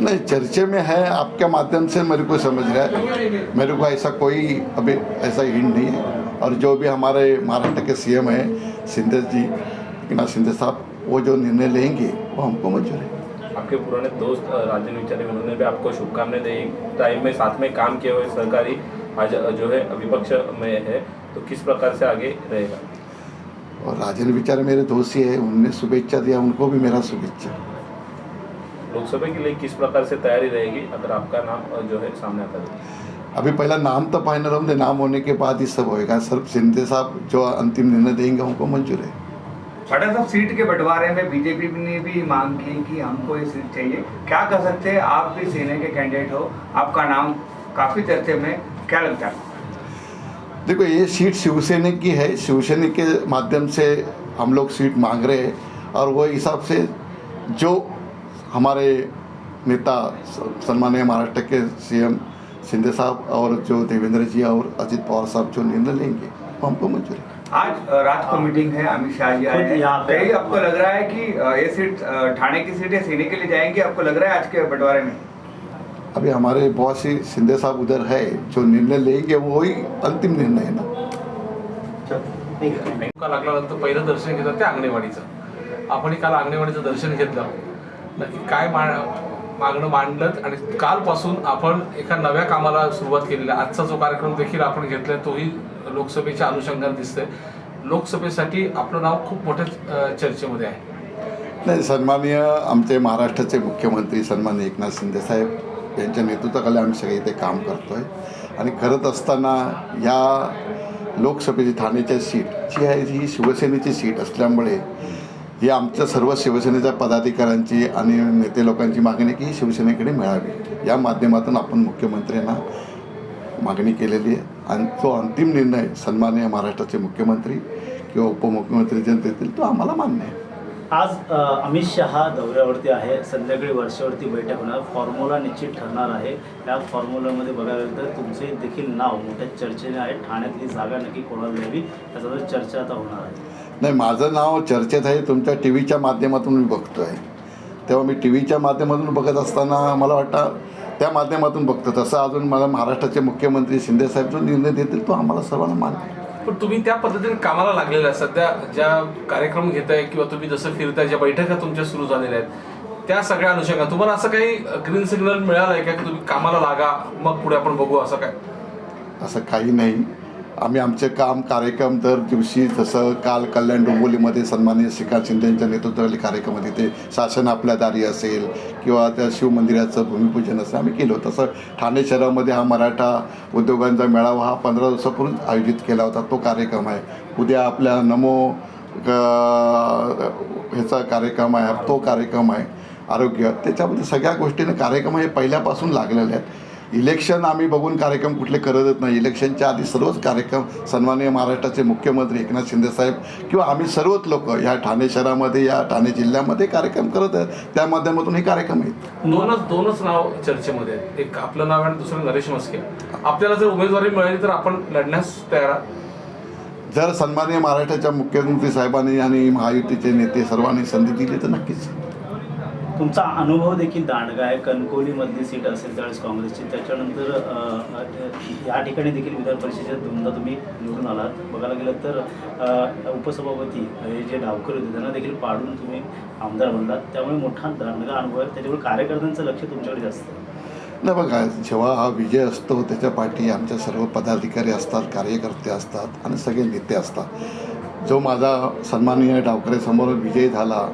नहीं चर्चे में है आपके माध्यम से मेरे को समझ रहा है। मेरे को ऐसा कोई अभी ऐसा हिंट नहीं है। और जो भी हमारे महाराष्ट्र के सीएम हैं सिंधे जी एकनाथ शिंदे साहब वो जो निर्णय लेंगे वो हमको मंजूर है। आपके पुराने दोस्त राजन विचारे उन्होंने भी आपको शुभकामनाएँ दी। टाइम में साथ में काम किए हुए सरकारी आज जो है विपक्ष में है तो किस प्रकार से आगे रहेगा? और राजन विचार मेरे दोस्त ही है उनने शुभेच्छा दिया उनको भी मेरा शुभेच्छा। लोकसभा के लिए किस प्रकार से तैयारी रहेगी? अगर आपका नाम जो है सामने आता है। अभी पहला नाम तो फाइनल होंगे नाम होने के बाद ही सब होएगा। सिर्फ़ शिंदे साहब जो अंतिम निर्णय देंगे हमको मंजूर है। पाटिल साहब सीट के बंटवारे में बीजेपी ने भी मांग की कि हमको ये सीट चाहिए। क्या कह सकते हैं? आप भी सेना के कैंडिडेट हो। आपका नाम काफ़ी चर्चे में। क्या लगता है? देखो ये सीट शिवसेना की है। शिवसेना के माध्यम से हम लोग सीट मांग रहे हैं। और वो हिसाब से जो हमारे नेता स- सम्माननीय महाराष्ट्र के सीएम शिंदे साहब और जो देवेंद्र जी और अजित पवार साहब जो निर्णय लेंगे वो हमको मंजूर है। आज रात को मीटिंग है अमित शाह जी आए हैं। यहाँ आपको लग रहा है कि ये सीट ठाणे की सीट है सेने के लिए जाएंगी? आपको लग रहा है आज के बंटवारे में? अभी हमारे बहुत सी शिंदे साहब उधर है जो निर्णय लेंगे वो ही अंतिम निर्णय है ना। काल लागल्यानंतर पहिलं दर्शन घेतात ते आंगणेवाडीचं आपणही काल आंगणेवाडीचं दर्शन घेतलं. नक्की काय मा मागणं मांडलं आणि कालपासून आपण एका नव्या कामाला सुरुवात केलेली आजचा जो कार्यक्रम देखील आपण घेतलाय तोही लोकसभेच्या अनुषंगाने दिसतंय. लोकसभेसाठी आपलं नाव खूप मोठ्या चर्चेमध्ये आहे. नाही सन्माननीय आमचे महाराष्ट्राचे मुख्यमंत्री सन्माननीय एकनाथ शिंदे साहेब यांच्या नेतृत्वाखाली आम्ही सगळे इथे काम करतो आहे आणि करत असताना या लोकसभेची ठाण्याच्या सीट जी आहे ही शिवसेनेची सीट असल्यामुळे ही आमच्या सर्व शिवसेनेच्या पदाधिकाऱ्यांची आणि नेते लोकांची मागणी की ही शिवसेनेकडे मिळावी. या माध्यमातून आपण मुख्यमंत्र्यांना मागणी केलेली आहे. आणि तो अंतिम निर्णय सन्माननीय महाराष्ट्राचे मुख्यमंत्री किंवा उपमुख्यमंत्री जनतेतील तो आम्हाला मान्य आहे. आज अमित शहा दौऱ्यावरती आहे. संध्याकाळी वर्षावरती बैठक होणार. फॉर्म्युला निश्चित ठरणार आहे. या फॉर्म्युलामध्ये बघायला गेलं तर तुमचे देखील नाव मोठ्या चर्चेने आहे. ठाण्यातली जागा नक्की कोणाला द्यावी? याचा चर्चा आता होणार आहे. नाही माझं नाव चर्चेत आहे तुमच्या टी व्हीच्या माध्यमातून मी बघतो आहे तेव्हा मी टी व्हीच्या माध्यमातून बघत असताना मला वाटतं त्या माध्यमातून बघतो. तसं अजून मला महाराष्ट्राचे मुख्यमंत्री शिंदेसाहेब जो निर्णय देतील तो आम्हाला सर्वांना मान्य आहे. पण तुम्ही त्या पद्धतीने कामाला लागलेला आहे सध्या ज्या कार्यक्रम घेताय किंवा तुम्ही जसं फिरताय ज्या बैठका तुमच्या सुरू झालेल्या आहेत त्या सगळ्या अनुषंगाने तुम्हाला असं काही ग्रीन सिग्नल मिळालं आहे का की तुम्ही कामाला लागा मग पुढे आपण बघू असं काय? असं काही नाही. आम्ही आमचे काम कार्यक्रम दर दिवशी जसं काल कल्याण डोंबोलीमध्ये सन्माननीय श्रीकांत शिंदे यांच्या नेतृत्वाखाली कार्यक्रम तिथे ते शासन आपल्या दारी असेल किंवा त्या शिवमंदिराचं भूमिपूजन असेल आम्ही केलं तसं ठाणे शहरामध्ये हा मराठा उद्योगांचा मेळावा हा पंधरा दिवसापूर्वी आयोजित केला होता. तो कार्यक्रम आहे. उद्या आपल्या नमो ग- ह्याचा कार्यक्रम आहे. तो कार्यक्रम आहे. आरोग्य. त्याच्यामध्ये सगळ्या गोष्टीने कार्यक्रम हे पहिल्यापासून लागलेले आहेत. इलेक्शन आम्ही बघून कार्यक्रम कुठले करतच नाही. इलेक्शनच्या आधी सर्वच कार्यक्रम सन्माननीय महाराष्ट्राचे मुख्यमंत्री एकनाथ शिंदेसाहेब किंवा आम्ही सर्वच लोक या ठाणे शहरामध्ये या ठाणे जिल्ह्यामध्ये कार्यक्रम करत आहेत. त्या माध्यमातून हे कार्यक्रम आहेत. दोनच दोनच नाव चर्चेमध्ये आहेत. एक आपलं नाव आणि दुसरं नरेश मस्के आपल्याला जर उमेदवारी मिळाली तर आपण लढण्यास तयार जर सन्माननीय महाराष्ट्राच्या मुख्यमंत्री साहेबांनी आणि महायुतीचे नेते सर्वांनी संधी दिली तर नक्कीच. तुमचा अनुभव देखील दांडगा आहे. कणकोलीमधली सीट असेल त्यावेळेस काँग्रेसची. त्याच्यानंतर या ठिकाणी देखील विधान परिषदेत दोनदा तुम्ही निवडून आलात. बघायला गेलं तर उपसभापती हे जे डावकर होते त्यांना देखील पाडून तुम्ही आमदार बनलात. त्यामुळे मोठा दांडगा अनुभव आहे. त्याच्यामुळे कार्यकर्त्यांचं लक्ष तुमच्याकडे जास्त नाही बघा जेव्हा हा विजय असतो त्याच्या पाठी आमच्या सर्व पदाधिकारी असतात कार्यकर्ते असतात आणि सगळे नेते असतात. जो माझा सन्माननीय डावकरेसमोर विजय झाला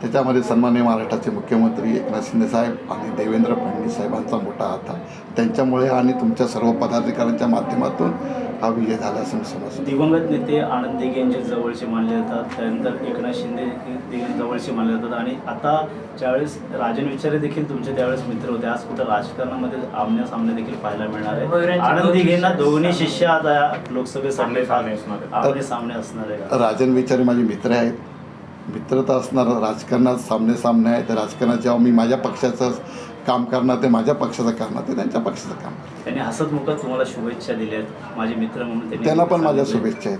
त्याच्यामध्ये सन्माननीय महाराष्ट्राचे मुख्यमंत्री एकनाथ शिंदेसाहेब आणि देवेंद्र फडणवीस साहेबांचा मोठा हात आहे. त्यांच्यामुळे आणि तुमच्या सर्व पदाधिकाऱ्यांच्या माध्यमातून हा विजय झाला असं मी समजतो. दिवंगत नेते आनंद दिघे यांचे जवळचे मानले जातात. त्यानंतर एकनाथ शिंदे देखील जवळचे मानले जातात. आणि आता ज्यावेळेस राजन विचारे देखील तुमचे त्यावेळेस मित्र होते आज कुठं राजकारणामध्ये आमने सामने देखील पाहायला मिळणार आहे. आनंद दिघेंना शिष्य दोन्ही शिष्य आता लोकसभेसाठी. आमने सामने असणार आहे? राजन विचारे माझे मित्र आहेत. मित्र तर असणार राजकारणात सामने सामने आहे तर राजकारणात जेव्हा मी माझ्या पक्षाचं काम करणार ते माझ्या पक्षाचं करणार ते त्यांच्या पक्षाचं काम. त्यांनी हसतमुखत तुम्हाला शुभेच्छा दिल्या आहेत. माझे मित्र म्हणून त्यांनी पण माझ्या. शुभेच्छा आहेत.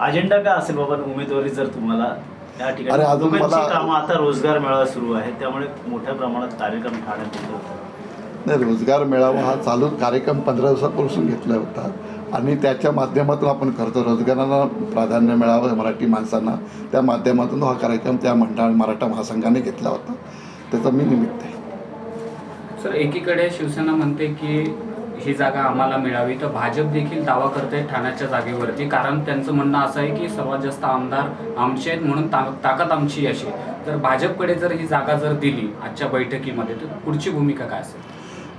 अजेंडा काय असेल बाबा उमेदवारी जर तुम्हाला या अरे ठिकाणी अजून मला- कामं आता रोजगार मेळावा सुरू आहे त्यामुळे मोठ्या प्रमाणात कार्यक्रम ठाण्यात येत नाही रोजगार मेळावा हा चालू कार्यक्रम पंधरा दिवसापासून घेतला होता. आणि त्याच्या माध्यमातून आपण करतो रोजगाराला प्राधान्य मिळावं मराठी माणसांना. त्या माध्यमातून हा कार्यक्रम त्या मंडळ मराठा महासंघाने घेतला होता. त्याचं मी निमित्त आहे. सर एकीकडे शिवसेना म्हणते की ही जागा आम्हाला मिळावी तर भाजप देखील दावा करते ठाण्याच्या जागेवरती. कारण त्यांचं म्हणणं असं आहे की सर्वात जास्त आमदार आमचे आहेत म्हणून ता ताकद आमची अशी तर भाजपकडे जर ही जागा जर दिली आजच्या बैठकीमध्ये तर पुढची भूमिका काय असेल?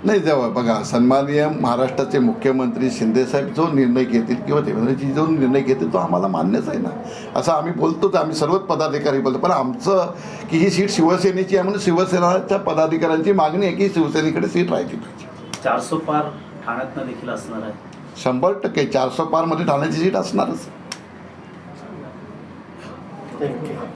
नाही जेव्हा बघा सन्माननीय महाराष्ट्राचे मुख्यमंत्री शिंदेसाहेब जो निर्णय घेतील किंवा देवेंद्रजी जो निर्णय घेतील तो आम्हाला मान्यच आहे ना. असं आम्ही बोलतोच आम्ही सर्वच पदाधिकारी बोलतो. पण आमचं की ही सीट शिवसेनेची आहे म्हणून शिवसेनाच्या पदाधिकाऱ्यांची मागणी आहे की शिवसेनेकडे सीट राहायची पाहिजे. चारसो पार ठाण्यातनं देखील असणार आहे. शंभर टक्के चारशे पारमध्ये ठाण्याची सीट असणारच. थँक्यू.